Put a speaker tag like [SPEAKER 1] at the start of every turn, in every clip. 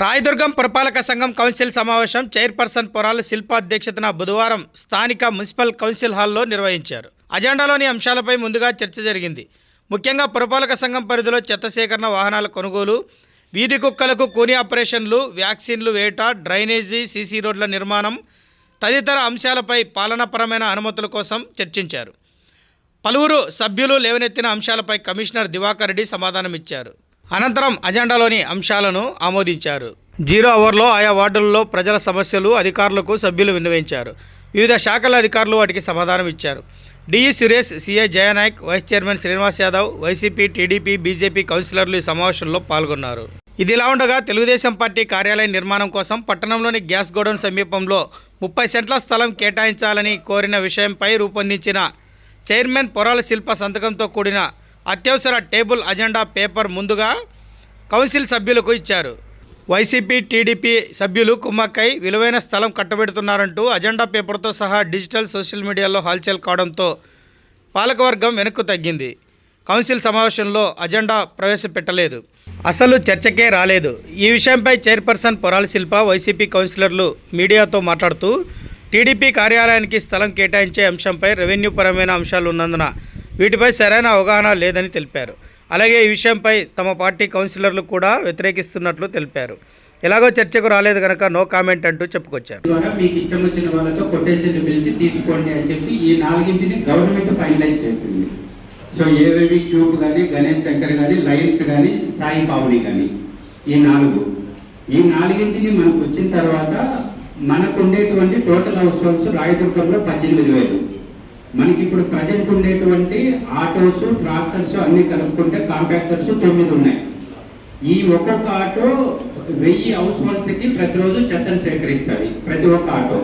[SPEAKER 1] రాయదుర్గం పురపాలక సంఘం కౌన్సిల్ సమావేశం చైర్పర్సన్ పొరాల శిల్ప అధ్యక్షతన బుధవారం స్థానిక మున్సిపల్ కౌన్సిల్ హాల్లో నిర్వహించారు. అజెండాలోని అంశాలపై ముందుగా చర్చ జరిగింది. ముఖ్యంగా పురపాలక సంఘం పరిధిలో చెత్త సేకరణ వాహనాల కొనుగోలు వీధి కుక్కలకు కూని ఆపరేషన్లు వ్యాక్సిన్లు వేట డ్రైనేజీ సీసీ రోడ్ల నిర్మాణం తదితర అంశాలపై పాలనాపరమైన అనుమతుల కోసం చర్చించారు. పలువురు సభ్యులు లేవనెత్తిన అంశాలపై కమిషనర్ దివాకర్ రెడ్డి సమాధానమిచ్చారు. అనంతరం అజెండాలోని అంశాలను ఆమోదించారు. జీరో అవర్లో ఆయా వార్డులలో ప్రజల సమస్యలు అధికారులకు సభ్యులు విన్నవించారు. వివిధ శాఖల అధికారులు వాటికి సమాధానం ఇచ్చారు. DE Suresh CI Jayanayak vice chairman Srinivas Yadav YCP TDP BJP కౌన్సిలర్లు ఈ సమావేశంలో పాల్గొన్నారు. ఇదిలా ఉండగా తెలుగుదేశం పార్టీ కార్యాలయ నిర్మాణం కోసం పట్టణంలోని గ్యాస్ గోడౌన్ సమీపంలో ముప్పై సెంట్ల స్థలం కేటాయించాలని కోరిన విషయంపై రూపొందించిన చైర్మన్ పొరాల శిల్ప సంతకంతో కూడిన అత్యవసర టేబుల్ అజెండా పేపర్ ముందుగా కౌన్సిల్ సభ్యులకు ఇచ్చారు. వైసీపీ టీడీపీ సభ్యులు కుమ్మక్కై విలువైన స్థలం కట్టబెడుతున్నారంటూ అజెండా పేపర్తో సహా డిజిటల్ సోషల్ మీడియాలో హల్చల్ కావడంతో పాలకవర్గం వెనక్కు తగ్గింది. కౌన్సిల్ సమావేశంలో అజెండా ప్రవేశపెట్టలేదు. అసలు చర్చకే రాలేదు. ఈ విషయంపై చైర్పర్సన్ పొరాల శిల్ప వైసీపీ కౌన్సిలర్లు మీడియాతో మాట్లాడుతూ టీడీపీ కార్యాలయానికి స్థలం కేటాయించే అంశంపై రెవెన్యూ పరమైన అంశాలు ఉన్నందున వీటిపై సరైన అవగాహన లేదని తెలిపారు. అలాగే ఈ విషయంపై తమ పార్టీ కౌన్సిలర్లు కూడా వ్యతిరేకిస్తున్నట్లు తెలిపారు. ఎలాగో చర్చకు రాలేదు కనుక నో కామెంట్ అంటూ చెప్పుకొచ్చారు.
[SPEAKER 2] మీకు ఇష్టం వచ్చిన వాళ్ళతో కొటేషన్ పిలిచి తీసుకోండి అని చెప్పి ఈ నాలుగింటిని గవర్నమెంట్ ఫైనలైజ్ చేసింది. సో ఏవేవి క్యూబ్ కానీ గణేష్ శంకర్ కానీ లయన్స్ కానీ సాయి పావుని కానీ ఈ నాలుగు. ఈ నాలుగింటిని మనకు వచ్చిన తర్వాత మనకు ఉండేటువంటి టోటల్ హౌస్ హోల్స్ రాయదుర్గంలో పద్దెనిమిది వేలు. మనకి ఇప్పుడు ప్రజెంట్ ఉండేటువంటి ఆటోస్ ట్రాక్టర్స్ అన్ని కలుపుకుంటే కాంపాక్టర్స్ తొమ్మిది ఉన్నాయి ఈ ఒక్కొక్క ఆటో వెయ్యి హౌస్ హోల్డ్స్కి ప్రతిరోజు చెత్తను సేకరిస్తుంది ప్రతి ఒక్క ఆటో.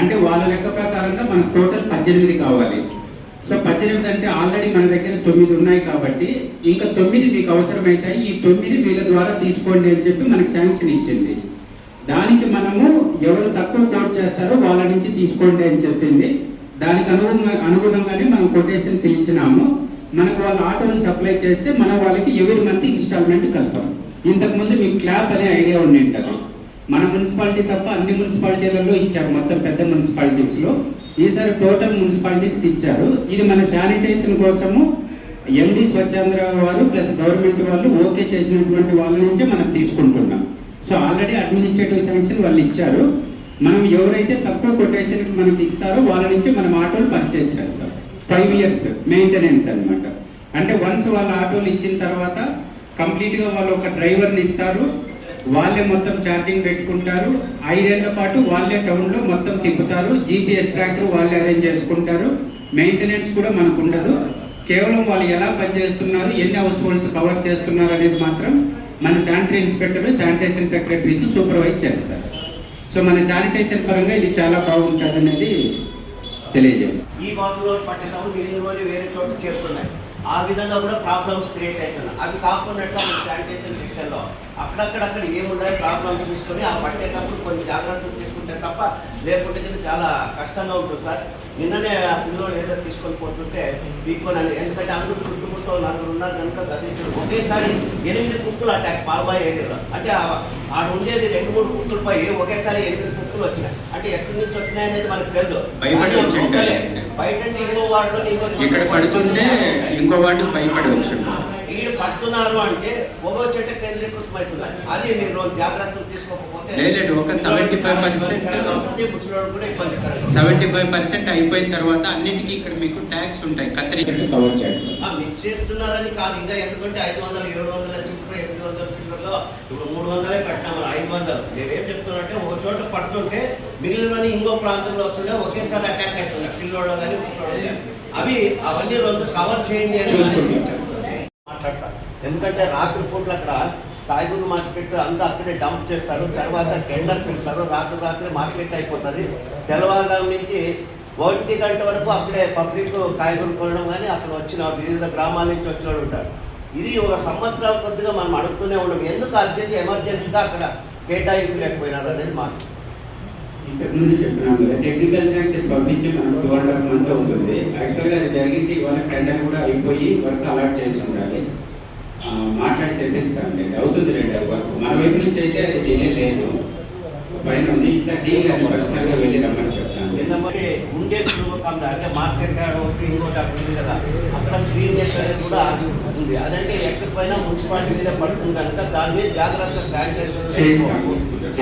[SPEAKER 2] అంటే వాళ్ళ లెక్క ప్రకారంగా మనకు టోటల్ పద్దెనిమిది కావాలి. సో పద్దెనిమిది అంటే ఆల్రెడీ మన దగ్గర తొమ్మిది ఉన్నాయి కాబట్టి ఇంకా తొమ్మిది మీకు అవసరమవుతాయి ఈ తొమ్మిది వీళ్ళ ద్వారా తీసుకోండి అని చెప్పి మనకు శాంక్షన్ ఇచ్చింది. దానికి మనము ఎవరు తక్కువ కోట్ చేస్తారో వాళ్ళ నుంచి తీసుకోండి అని చెప్పింది. దానికి అనుగుణంగా అనుగుణంగానే మనం కొటేషన్ పిలిచినాము. మనకు వాళ్ళ ఆటోని సప్లై చేస్తే మనం వాళ్ళకి ఎవరి మంత్ ఇన్స్టాల్మెంట్ కలుపుతాం. ఇంతకుముందు మీకు క్లాప్ అనే ఐడియా ఉండి ఉంటారు మన మున్సిపాలిటీ తప్ప అన్ని మున్సిపాలిటీలలో ఇచ్చారు మొత్తం పెద్ద మున్సిపాలిటీస్లో ఈసారి టోటల్ మున్సిపాలిటీస్కి ఇచ్చారు. ఇది మన శానిటేషన్ కోసము ఎండి స్వచ్ఛాంధ్ర వారు ప్లస్ గవర్నమెంట్ వాళ్ళు ఓకే చేసినటువంటి వాళ్ళ నుంచే మనం తీసుకుంటున్నాం. సో ఆల్రెడీ అడ్మినిస్ట్రేటివ్ శాంక్షన్ వాళ్ళు ఇచ్చారు. మనం ఎవరైతే తక్కువ కొటేషన్ మనకి ఇస్తారో వాళ్ళ నుంచి మనం ఆటోలు పర్చేజ్ చేస్తాం. ఫైవ్ ఇయర్స్ మెయింటెనెన్స్ అన్నమాట. అంటే వన్స్ వాళ్ళ ఆటోలు ఇచ్చిన తర్వాత కంప్లీట్గా వాళ్ళు ఒక డ్రైవర్ని ఇస్తారు వాళ్ళే మొత్తం ఛార్జింగ్ పెట్టుకుంటారు ఐదేళ్ళ పాటు వాళ్ళే టౌన్లో మొత్తం తిప్పుతారు జీపీఎస్ ట్రాక్టర్ వాళ్ళే అరేంజ్ చేసుకుంటారు. మెయింటెనెన్స్ కూడా మనకు ఉండదు. కేవలం వాళ్ళు ఎలా పనిచేస్తున్నారు ఎన్ని హౌస్ హోల్డ్స్ కవర్ చేస్తున్నారు అనేది మాత్రం మన sanitary inspector sanitation secretaries supervise చేస్తారు. సో మన శానిటేషన్ పరంగా ఇది చాలా బాగుంటుంది అనేది తెలియజేస్తాం
[SPEAKER 3] ఈ బాంబులో పట్టేటప్పుడు మిగిలిన వాళ్ళు వేరే చోట చేరుతున్నాయి ఆ విధంగా కూడా ప్రాబ్లమ్స్ క్రియేట్ అవుతున్నాయి. అవి కాకుండా మన శానిటేషన్ సెక్షన్లో అక్కడక్కడక్కడ ఏమున్నాయి ప్రాబ్లమ్స్ తీసుకొని ఆ పట్టేటప్పుడు కొన్ని జాగ్రత్తలు తీసుకుంటే తప్ప లేకుంటే కింద చాలా కష్టంగా ఉంటుంది సార్. నిన్ననే ఆ పిల్లలు ఏదో తీసుకొని పోతుంటే పీక్కొని ఎందుకంటే అందరూ చుట్టుముట్టూ నలుగురు ఉన్నారు కనుక గదించారు ఒకేసారి ఎనిమిది కుక్కలు అటాక్ పాల్బాయ్ ఏరియాలో అంటే ఆ- ఆడ ఉండేది రెండు మూడు కుక్కలపై ఒకేసారి ఎనిమిది కుక్కలు వచ్చినాయి. అంటే ఎక్కడి నుంచి వచ్చినాయి అనేది మనకు తెలియదు. బయట ఇంకో
[SPEAKER 2] ఇక్కడ పడుతుంటే ఇంకో వాటికి భయపడి వచ్చుంటాం
[SPEAKER 3] వీళ్ళు పడుతున్నారు అంటే ఒక్కో చెట్టు కేంద్రీకృతం అవుతుంది అది మీరు జాగ్రత్తలు తీసుకోకపోతే
[SPEAKER 2] లేదు, ఒక 75%
[SPEAKER 3] అవుతుంది ముసలోడు కూడా ఇబ్బందికరంగా
[SPEAKER 2] సెవెంటీ ఫైవ్ పర్సెంట్ అయిపోయిన తర్వాత అన్నిటికీ ఇక్కడ మీకు ట్యాక్స్ ఉంటాయి కత్తిరి కవర్
[SPEAKER 3] చేస్తున్నారని కాదు ఇంకా ఎందుకంటే ఐదు వందలు ఏడు వందల చిల్లర ఎనిమిది వందల చిల్లరలో ఇప్పుడు మూడు వందలే కట్టాము ఐదు వందలు. నేనేం చెప్తున్నా ఒక చోట పడుతుంటే మిగిలినవన్నీ ఇంకో ప్రాంతంలో వస్తుంటే ఒకేసారి అటాక్ అవుతుంది పిల్లోళ్ళు కానీ. అవి అవన్నీ రోజు కవర్ చేయండి అని
[SPEAKER 2] చూసుకుంటాం.
[SPEAKER 3] మాట్లాడతారు ఎందుకంటే రాత్రి పూట్ల అక్కడ కాయగూరలు మార్కెట్ అంతా అక్కడే డంప్ చేస్తారు. తర్వాత టెండర్ పిలుస్తారు రాత్రి రాత్రి మార్కెట్ అయిపోతుంది. తెల్లవారుజాము నుంచి ఒంటి గంట వరకు అక్కడే పబ్లిక్ కాయగూరు కొనడం కానీ అక్కడ వచ్చిన వివిధ గ్రామాల నుంచి వచ్చిన వాళ్ళు ఉంటారు. ఇది ఒక సంవత్సరాల కొద్దిగా మనం అడుగుతూనే ఉన్నాం. ఎందుకు అర్జెంట్ ఎమర్జెన్సీగా అక్కడ కేటాయించలేకపోయినారు అనేది మాకు
[SPEAKER 2] ఇంతకుముందు చెప్పినాము కదా టెక్నికల్ శాంక్షన్ పంపించి మనకు టూ అండ్ హాఫ్ మంత్ అవుతుంది యాక్చువల్గా అది జరిగింది ఇవాళ టెండర్ కూడా అయిపోయి వర్క్ అలాట్ చేసి ఉండాలి. మాట్లాడి తెప్పిస్తాం లేండి అవుతుంది రేండి వర్క్ మన వైపు నుంచి అయితే అది డిలే లేదు. పైన ఉంది. డీ గారిని పర్సనల్గా వెళ్ళి రమ్మని చెప్తాను.
[SPEAKER 3] ఎందుకంటే ఉండే శుభకాండ అంటే మార్కెట్ యార్డ్ ఒకటి ఇంకోటి అక్కడ ఉంది కదా. అక్కడ క్లీన్నెస్ అనేది కూడా ఉంది. అదంటే ఎక్కడి పైన మున్సిపాలిటీ మీద పడుతుంది కనుక దాని మీద జాగ్రత్త శానిటైజర్.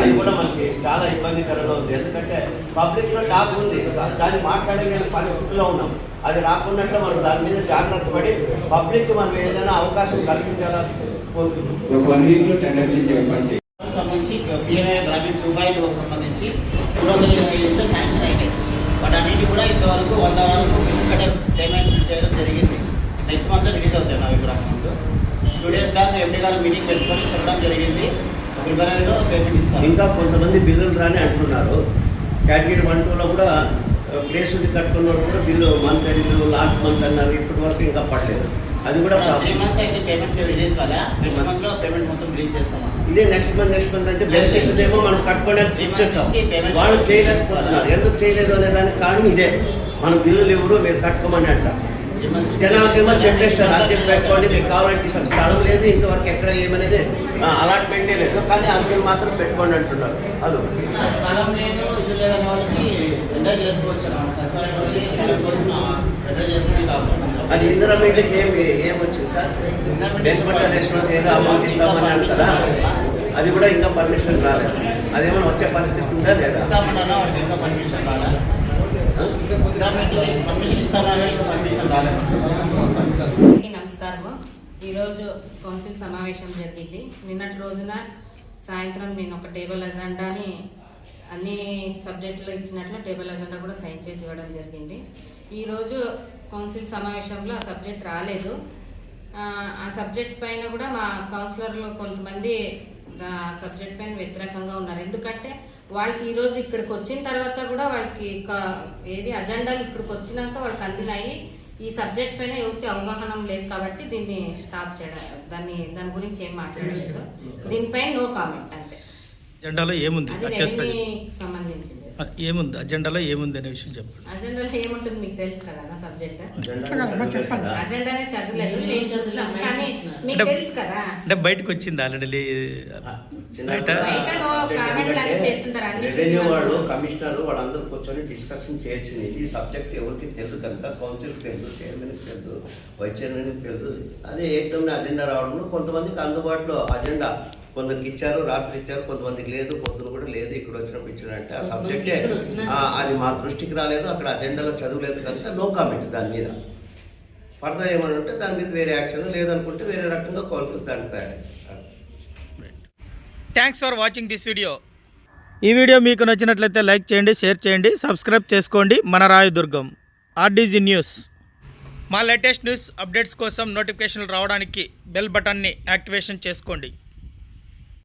[SPEAKER 3] అది కూడా మనకి చాలా ఇబ్బందికరంగా ఉంది. ఎందుకంటే పబ్లిక్లో టాక్ ఉంది. దాన్ని మాట్లాడలేని పరిస్థితిలో ఉన్నాం. అది రాకున్నట్లు మనం దాని మీద జాగ్రత్త పడి పబ్లిక్ మనం ఏదైనా అవకాశం కల్పించాలని కోరుతున్నాం
[SPEAKER 4] సంబంధించి పిఎంఐ గ్రామీణ రూపాయలు సంబంధించి మూడు వందల ఇరవై ఐదులో శాంక్షన్ అయినాయి. వాటన్నిటి కూడా ఇంతవరకు వంద వరకు ఇక్కడే పేమెంట్ చేయడం జరిగింది. నెక్స్ట్ రిలీజ్ అవుతాయి నా ఇప్పుడు amount two days back MD గారు మీటింగ్ పెట్టుకొని చెప్పడం జరిగింది.
[SPEAKER 3] ఇంకా కొంతమంది బిల్లులు రాని అంటున్నారు. కేటగిరీ వన్ టూలో కూడా ప్లేస్ ఉండి కట్టుకున్న వాళ్ళు కూడా bill month end bill last month అన్నారు. ఇప్పటి వరకు ఇంకా పడలేదు. అది కూడా ఇదే నెక్స్ట్ మంత్ నెక్స్ట్ మంత్ అంటే బెనిఫిట్స్ ఏమో మనం కట్టుకోవడానికి ఇచ్చేస్తాం వాళ్ళు చేయలేకపోతున్నారు ఎందుకు చేయలేదు అనే దానికి కారణం ఇదే. మన బిల్లులు ఎవరు మీరు కట్టుకోమని అంటారు జనాలకేమో చెప్పేస్తారు అర్జెంట్ పెట్టుకోండి మీకు కావాలంటే అసలు స్థలం లేదు ఇంతవరకు ఎక్కడ ఏమనేది అలాట్మెంటే లేదు. కానీ అర్జెంట్ మాత్రం పెట్టుకోండి అంటున్నారు. అది
[SPEAKER 4] స్థలం లేదు ఇల్లు లేదన్న వాళ్ళకి ఎంటర్ చేసుకోవచ్చు.
[SPEAKER 3] అది ఇందిరా మీటింగ్ ఏం ఏం వచ్చింది సార్? బేస్మెంట్ రెస్టారెంట్ ఏదో అమౌంట్ ఇస్తామన్నారు కదా అది కూడా ఇంకా పర్మిషన్ రాలేదు. అదేమైనా వచ్చే పరిస్థితి ఉందా లేదా?
[SPEAKER 4] ఇంకా పర్మిషన్ రాలేదు
[SPEAKER 5] నమస్కారము. ఈరోజు కౌన్సిల్ సమావేశం జరిగింది. నిన్నటి రోజున సాయంత్రం నేను ఒక టేబుల్ అజెండాని అన్ని సబ్జెక్టులు ఇచ్చినట్లు టేబుల్ అజెండా కూడా సైన్ చేసి ఇవ్వడం జరిగింది. ఈరోజు కౌన్సిల్ సమావేశంలో ఆ సబ్జెక్ట్ రాలేదు. ఆ, సబ్జెక్ట్ పైన కూడా మా కౌన్సిలర్లు కొంతమంది సబ్జెక్ట్ పైన వ్యతిరేకంగా ఉన్నారు. ఎందుకంటే వాళ్ళకి ఈరోజు ఇక్కడికి వచ్చిన తర్వాత కూడా వాళ్ళకి ఏది అజెండాలు ఇక్కడికి వచ్చినాక వాళ్ళకి అందినాయి ఈ సబ్జెక్ట్ పైన ఎవరికి అవగాహన లేదు కాబట్టి దీన్ని స్టాప్ చేయడం దాన్ని దాని గురించి ఏం మాట్లాడలేదు. దీనిపైన నో కామెంట్ అంతే.
[SPEAKER 1] అజెండాలో ఏముంది? ఏముంది? అజెండాలో ఏముంది అనే విషయం చెప్పండి.
[SPEAKER 5] అజెండాలో ఏముంటుంది మీకు తెలుసు కదా నా సబ్జెక్ట్?
[SPEAKER 3] కదా.
[SPEAKER 5] అజెండానే చదవలేదు. నేను చూస్తున్నాం కానీ మీకు
[SPEAKER 1] అంటే-
[SPEAKER 5] తెలుసు కదా?
[SPEAKER 1] అంటే బయటకు వచ్చింది ఆల్రెడీ
[SPEAKER 3] చిన్న
[SPEAKER 1] బయట.
[SPEAKER 3] రెవెన్యూ వాళ్ళు కమిషనర్ వాళ్ళందరూ కూర్చొని డిస్కషన్ చేయాల్సింది ఈ సబ్జెక్ట్ ఎవరికి తెలుసు కనుక? కౌన్సిల్కి తెలుసు చైర్మన్కి తెలుసు వైస్ చైర్మన్కి తెలుసు. అదే ఏకదమ్మ అజెండా రావడం కొంతమందికి అందుబాటులో అజెండా కొందరికి ఇచ్చారు రాత్రి ఇచ్చారు కొంతమందికి లేదు పొద్దున కూడా లేదు ఇక్కడ వచ్చినప్పుడు ఇచ్చారంటే ఆ సబ్జెక్టే అది మా దృష్టికి రాలేదు అక్కడ అజెండాలో చదువులేదు కనుక నో కామెంట్ దాని మీద. ఫర్దర్ ఏమని ఉంటే దాని మీద వేరే యాక్షన్ లేదనుకుంటే వేరే రకంగా దానికి తయారు
[SPEAKER 1] thanks for watching this video ఈ వీడియో మీకు నచ్చినట్లయితే లైక్ చేయండి షేర్ చేయండి సబ్స్క్రైబ్ చేసుకోండి. మన రాయదుర్గం ఆర్డీజీ న్యూస్ మా లేటెస్ట్ న్యూస్ అప్డేట్స్ కోసం నోటిఫికేషన్లు రావడానికి బెల్ బటన్ని యాక్టివేషన్ చేసుకోండి.